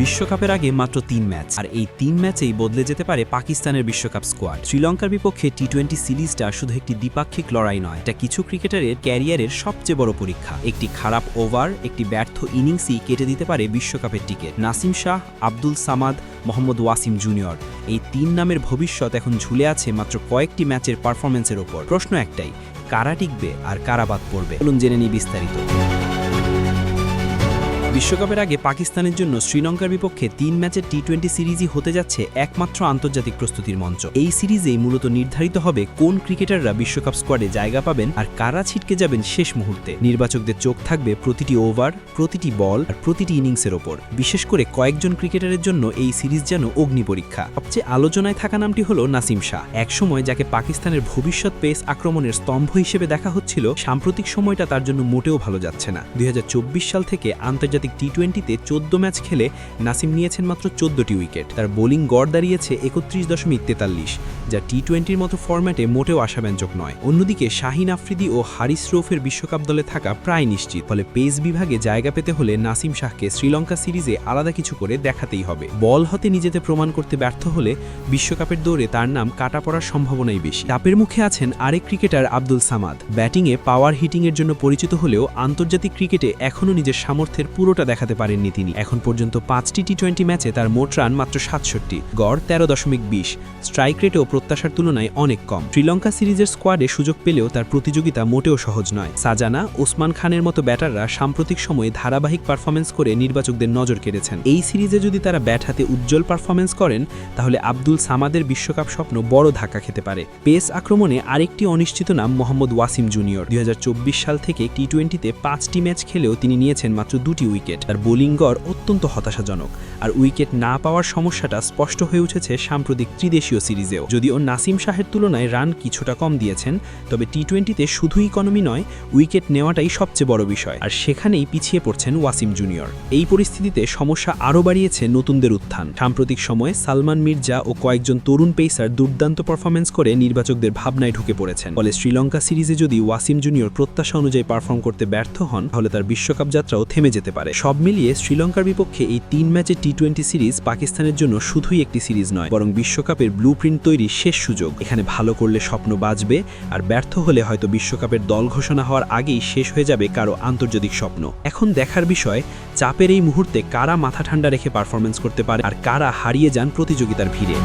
বিশ্বকাপের আগে মাত্র তিন ম্যাচ, আর এই তিন ম্যাচেই বদলে যেতে পারে পাকিস্তানের বিশ্বকাপ স্কোয়াড। শ্রীলঙ্কার বিপক্ষে টি টোয়েন্টি সিরিজটা শুধু একটি দ্বিপাক্ষিক লড়াই নয়, এটা কিছু ক্রিকেটারের ক্যারিয়ারের সবচেয়ে বড় পরীক্ষা। একটি খারাপ ওভার, একটি ব্যর্থ ইনিংসই কেটে দিতে পারে বিশ্বকাপের টিকিট। নাসিম শাহ, আব্দুল সামাদ, মোহাম্মদ ওয়াসিম জুনিয়র, এই তিন নামের ভবিষ্যৎ এখন ঝুলে আছে মাত্র কয়েকটি ম্যাচের পারফরমেন্সের ওপর। প্রশ্ন একটাই, কারা টিকবে আর কারা বাদ পড়বে? চলুন জেনে নিই বিস্তারিত। বিশ্বকাপের আগে পাকিস্তানের জন্য শ্রীলঙ্কার বিপক্ষে তিন ম্যাচের টি টোয়েন্টি সিরিজই হতে যাচ্ছে একমাত্র আন্তর্জাতিক প্রস্তুতির মঞ্চ। এই সিরিজেই মূলত নির্ধারিত হবে কোন ক্রিকেটাররা বিশ্বকাপ স্কোয়াডে জায়গা পাবেন আর কারা ছিটকে যাবেন শেষ মুহূর্তে। নির্বাচকদের চোখ থাকবে প্রতিটি ওভার, প্রতিটি বল আর প্রতিটি ইনিংসের ওপর। বিশেষ করে কয়েকজন ক্রিকেটারের জন্য এই সিরিজ যেন অগ্নি পরীক্ষা। সবচেয়ে আলোচনায় থাকা নামটি হল নাসিম শাহ। একসময় যাকে পাকিস্তানের ভবিষ্যৎ পেস আক্রমণের স্তম্ভ হিসেবে দেখা হচ্ছিল, সাম্প্রতিক সময়টা তার জন্য মোটেও ভালো যাচ্ছে না। দুই হাজার চব্বিশ সাল থেকে আন্তর্জাতিক টি টোয়েন্টিতে চোদ্দ ম্যাচ খেলে নাসিম নিয়েছেন মাত্র চোদ্দটি উইকেট। তার বোলিং গড় দাঁড়িয়েছে একত্রিশ দশমিক তেতাল্লিশ, যা টি টোয়েন্টির মতো ফরম্যাটে মোটেও আশাব্যঞ্জক নয়। অন্যদিকে শাহিন আফ্রিদি ও হারিস রৌফের বিশ্বকাপ দলে থাকা প্রায় নিশ্চিত, ফলে পেস বিভাগে জায়গা পেতে হলে নাসিম শাহকে শ্রীলঙ্কা সিরিজে আলাদা কিছু করে দেখাতেই হবে। বল হতে নিজেতে প্রমাণ করতে ব্যর্থ হলে বিশ্বকাপের দৌড়ে তার নাম কাটা পড়ার সম্ভাবনাই বেশি। চাপের মুখে আছেন আরেক ক্রিকেটার আব্দুল সামাদ। ব্যাটিংয়ে পাওয়ার হিটিংয়ের জন্য পরিচিত হলেও আন্তর্জাতিক ক্রিকেটে এখনও নিজের সামর্থ্যের পুরোটা দেখাতে পারেননি তিনি। এখন পর্যন্ত পাঁচটি টি টোয়েন্টি ম্যাচে তার মোট রান মাত্র সাতষট্টি, গড় তেরো দশমিক বিশ। স্ট্রাইক রেটেও প্রত্যাশার তুলনায় অনেক কম। শ্রীলঙ্কা সিরিজের স্কোয়াডে সুযোগ পেলেও তার প্রতিযোগিতা মোটেও সহজ নয়। সাজানা, ওসমান খানের মতো ব্যাটাররা সাম্প্রতিক সময়ে ধারাবাহিক পারফরমেন্স করে নির্বাচকদের নজর কেড়েছেন। এই সিরিজে যদি তারা ব্যাট হাতে উজ্জ্বল পারফরমেন্স করেন, তাহলে আব্দুল সামাদের বিশ্বকাপ স্বপ্ন বড় ধাক্কা খেতে পারে। পেস আক্রমণে আরেকটি অনিশ্চিত নাম মোহাম্মদ ওয়াসিম জুনিয়র। দুই হাজার চব্বিশ সাল থেকে টি টোয়েন্টিতে পাঁচটি ম্যাচ খেলেও তিনি নিয়েছেন মাত্র দুটি উইকেট। তার বোলিং গড় অত্যন্ত হতাশাজনক। আর উইকেট না পাওয়ার সমস্যাটা স্পষ্ট হয়ে উঠেছে সাম্প্রতিক ত্রিদেশীয় সিরিজেও। যদিও নাসিম শাহের তুলনায় রান কিছুটা কম দিয়েছেন, তবে টি টোয়েন্টিতে শুধু ইকোনমি নয়, উইকেট নেওয়াটাই সবচেয়ে বড় বিষয়। আর সেখানেই পিছিয়ে পড়ছেন ওয়াসিম জুনিয়র। এই পরিস্থিতিতে সমস্যা আরও বাড়িয়েছে নতুনদের উত্থান। সাম্প্রতিক সময়ে সালমান মির্জা ও কয়েকজন তরুণ পেসার দুর্দান্ত পারফরমেন্স করে নির্বাচকদের ভাবনায় ঢুকে পড়েছেন। ফলে শ্রীলঙ্কা সিরিজে যদি ওয়াসিম জুনিয়র প্রত্যাশা অনুযায়ী পারফর্ম করতে ব্যর্থ হন, তাহলে তার বিশ্বকাপ যাত্রাও থেমে যেতে পারে। সব মিলিয়ে শ্রীলঙ্কার বিপক্ষে এই তিন ম্যাচে টি টোয়েন্টি সিরিজ পাকিস্তানের জন্য শুধুই একটি সিরিজ নয়, বরং বিশ্বকাপের ব্লু প্রিন্ট তৈরির শেষ সুযোগ। এখানে ভালো করলে স্বপ্ন বাঁচবে, আর ব্যর্থ হলে হয়তো বিশ্বকাপের দল ঘোষণা হওয়ার আগেই শেষ হয়ে যাবে কারও আন্তর্জাতিক স্বপ্ন। এখন দেখার বিষয়, চাপের এই মুহূর্তে কারা মাথা ঠান্ডা রেখে পারফরমেন্স করতে পারে আর কারা হারিয়ে যান প্রতিযোগিতার ভিড়ে।